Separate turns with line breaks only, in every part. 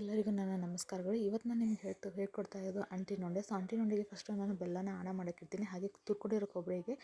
ಎಲ್ಲರಿಗೂ ನನ್ನ ನಮಸ್ಕಾರಗಳು. ಇವತ್ತು ನಾನು ನಿಮ್ಗೆ ಹೇಳ್ತು, ಹೇಳ್ಕೊಡ್ತಾ ಇರೋದು ಅಂಟಿನುಂಡೆ ಸೊ ಅಂಟಿನುಂಡೆಗೆ ಫಸ್ಟು ನಾನು ಬೆಲ್ಲನ ಆಣ ಮಾಡೋಕ್ಕಿಡ್ತೀನಿ ಹಾಗೆ ತುರ್ಕೊಂಡಿರೋ ಕೊಬ್ಬರಿಗೆ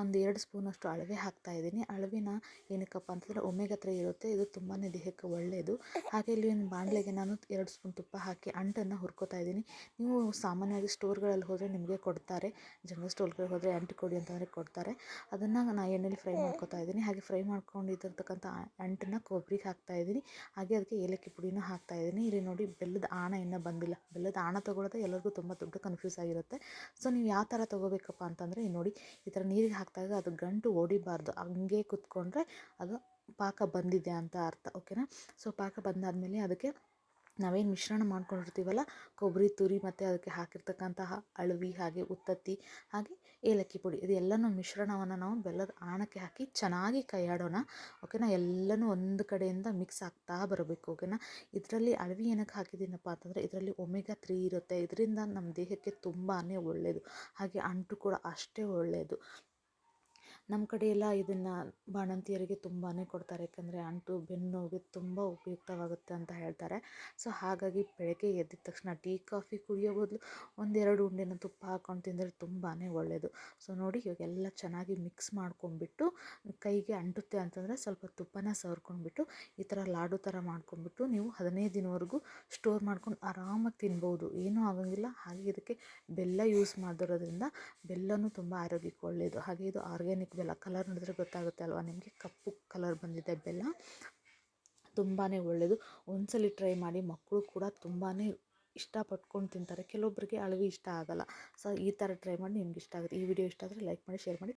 ಒಂದು ಎರಡು ಸ್ಪೂನಷ್ಟು ಅಳವೆ ಹಾಕ್ತಾ ಇದ್ದೀನಿ. ಅಳವಿನ ಏನಕ್ಕಪ್ಪ ಅಂತಂದರೆ ಒಮ್ಮೆಗೆ ಹತ್ರ ಇರುತ್ತೆ. ಇದು ತುಂಬಾ ದೇಹಕ್ಕೆ ಒಳ್ಳೆಯದು ಹಾಗೆ ಇಲ್ಲಿ ಒಂದು ಬಾಣಲೆಗೆ ನಾನು ಎರಡು ಸ್ಪೂನ್ ತುಪ್ಪ ಹಾಕಿ ಅಂಟನ್ನು ಹುರ್ಕೋತಾ ಇದ್ದೀನಿ. ನೀವು ಸಾಮಾನ್ಯವಾಗಿ ಸ್ಟೋರ್ಗಳಲ್ಲಿ ಹೋದರೆ ನಿಮಗೆ ಕೊಡ್ತಾರೆ. ಜನರಲ್ ಸ್ಟೋರ್ಗಳಿಗೆ ಹೋದರೆ ಅಂಟು ಕೊಡಿ ಅಂತಂದರೆ ಕೊಡ್ತಾರೆ. ಅದನ್ನು ನಾನು ಎಣ್ಣೆಲಿ ಫ್ರೈ ಮಾಡ್ಕೊತಾ ಇದ್ದೀನಿ. ಹಾಗೆ ಫ್ರೈ ಮಾಡ್ಕೊಂಡಿದ್ದಿರ್ತಕ್ಕಂಥ ಅಂಟನ್ನು ಕೊಬ್ಬರಿಗೆ ಹಾಕ್ತಾ ಇದ್ದೀನಿ. ಹಾಗೆ ಅದಕ್ಕೆ ಏಲಕ್ಕಿ ಪುಡಿನೂ ಹಾಕ್ತಾ ಇದ್ದೀನಿ. ಇಲ್ಲಿ ನೋಡಿ ಬೆಲ್ಲದ ಆಣ ಇನ್ನೂ ಬಂದಿಲ್ಲ. ಬೆಲ್ಲದ ಆಣ ತೊಗೊಳೋದೇ ಎಲ್ಲರಿಗೂ ತುಂಬ ದೊಡ್ಡ ಕನ್ಫ್ಯೂಸ್ ಆಗಿರುತ್ತೆ. ಸೊ ನೀವು ಯಾವ ಥರ ತೊಗೋಬೇಕಪ್ಪ ಅಂತಂದರೆ ನೋಡಿ ಈ ಥರ ನೀರಿಗೆ ಹಾಕಿದಾಗ ಅದು ಗಂಟು ಓಡಿಬಾರ್ದು. ಹಂಗೆ ಕುತ್ಕೊಂಡ್ರೆ ಅದು ಪಾಕ ಬಂದಿದೆ ಅಂತ ಅರ್ಥ ಓಕೆನಾ ಸೊ ಪಾಕ ಬಂದಾದಮೇಲೆ ಅದಕ್ಕೆ ನಾವೇನು ಮಿಶ್ರಣ ಮಾಡ್ಕೊಂಡಿರ್ತೀವಲ್ಲ? ಕೊಬ್ಬರಿ ತುರಿ ಮತ್ತು ಅದಕ್ಕೆ ಹಾಕಿರ್ತಕ್ಕಂತಹ ಅಳವಿ ಹಾಗೆ ಉತ್ತತ್ತಿ ಹಾಗೆ ಏಲಕ್ಕಿ ಪುಡಿ ಇದೆಲ್ಲನೂ ಮಿಶ್ರಣವನ್ನು ನಾವು ಬೆಲ್ಲದ ಆಣಕ್ಕೆ ಹಾಕಿ ಚೆನ್ನಾಗಿ ಕೈಯಾಡೋಣ. ಓಕೆನಾ? ಎಲ್ಲನೂ ಒಂದು ಕಡೆಯಿಂದ ಮಿಕ್ಸ್ ಆಗ್ತಾ ಬರಬೇಕು, ಓಕೆನಾ? ಇದರಲ್ಲಿ ಅಳವಿ ಏನಕ್ಕೆ ಹಾಕಿದ್ದೀನಪ್ಪ ಅಂತಂದರೆ ಇದರಲ್ಲಿ ಒಮೆಗಾ ತ್ರೀ ಇರುತ್ತೆ. ಇದರಿಂದ ನಮ್ಮ ದೇಹಕ್ಕೆ ತುಂಬಾ ಒಳ್ಳೆಯದು ಹಾಗೆ ಅಂಟು ಕೂಡ ಅಷ್ಟೇ ಒಳ್ಳೆಯದು ನಮ್ಮ ಕಡೆ ಎಲ್ಲ ಇದನ್ನು ಬಾಣಂತಿಯರಿಗೆ ತುಂಬಾ ಕೊಡ್ತಾರೆ. ಯಾಕಂದರೆ ಅಂಟು ಬೆನ್ನೋವಿಗೆ ತುಂಬ ಉಪಯುಕ್ತವಾಗುತ್ತೆ ಅಂತ ಹೇಳ್ತಾರೆ. ಸೊ, ಹಾಗಾಗಿ ಬೆಳಗ್ಗೆ ಎದ್ದಿದ ತಕ್ಷಣ ಟೀ, ಕಾಫಿ ಕುಡಿಯೋ ಬದಲು ಒಂದೆರಡು ಉಂಡೆನ ತುಪ್ಪ ಹಾಕ್ಕೊಂಡು ತಿಂದರೆ ತುಂಬಾ ಒಳ್ಳೆಯದು ಸೊ, ನೋಡಿ ಇವಾಗೆಲ್ಲ ಚೆನ್ನಾಗಿ ಮಿಕ್ಸ್ ಮಾಡ್ಕೊಂಡ್ಬಿಟ್ಟು ಕೈಗೆ ಅಂಟುತ್ತೆ ಅಂತಂದರೆ ಸ್ವಲ್ಪ ತುಪ್ಪನ ಸವರ್ಕೊಂಡ್ಬಿಟ್ಟು ಈ ಥರ ಲಾಡು ಥರ ಮಾಡ್ಕೊಂಡ್ಬಿಟ್ಟು ನೀವು ಹದಿನೈದು ದಿನವರೆಗೂ ಸ್ಟೋರ್ ಮಾಡ್ಕೊಂಡು ಆರಾಮಾಗಿ ತಿನ್ಬೋದು. ಏನೂ ಆಗೋಂಗಿಲ್ಲ. ಹಾಗೆ ಇದಕ್ಕೆ ಬೆಲ್ಲ ಯೂಸ್ ಮಾಡಿರೋದ್ರಿಂದ ಬೆಲ್ಲನೂ ತುಂಬ ಆರೋಗ್ಯಕ್ಕೆ ಒಳ್ಳೆಯದು ಹಾಗೆ ಇದು ಆರ್ಗ್ಯಾನಿಕ್ ಬೆಲ್ಲ ಕಲರ್ ನೋಡಿದ್ರೆ ಗೊತ್ತಾಗುತ್ತೆ ಅಲ್ವಾ? ನಿಮಗೆ ಕಪ್ಪು ಕಲರ್ ಬಂದಿದೆ ಬೆಲ್ಲ. ತುಂಬಾ ಒಳ್ಳೆಯದು ಒಂದ್ಸಲಿ ಟ್ರೈ ಮಾಡಿ ಮಕ್ಕಳು ಕೂಡ ತುಂಬಾ ಇಷ್ಟಪಟ್ಕೊಂಡು ತಿಂತಾರೆ. ಕೆಲವೊಬ್ಬರಿಗೆ ಅಳವಿ ಇಷ್ಟ ಆಗೋಲ್ಲ. ಸೊ ಈ ಥರ ಟ್ರೈ ಮಾಡಿ ನಿಮ್ಗೆ ಇಷ್ಟ ಆಗುತ್ತೆ. ಈ ವಿಡಿಯೋ ಇಷ್ಟ ಆದರೆ ಲೈಕ್ ಮಾಡಿ ಶೇರ್ ಮಾಡಿ.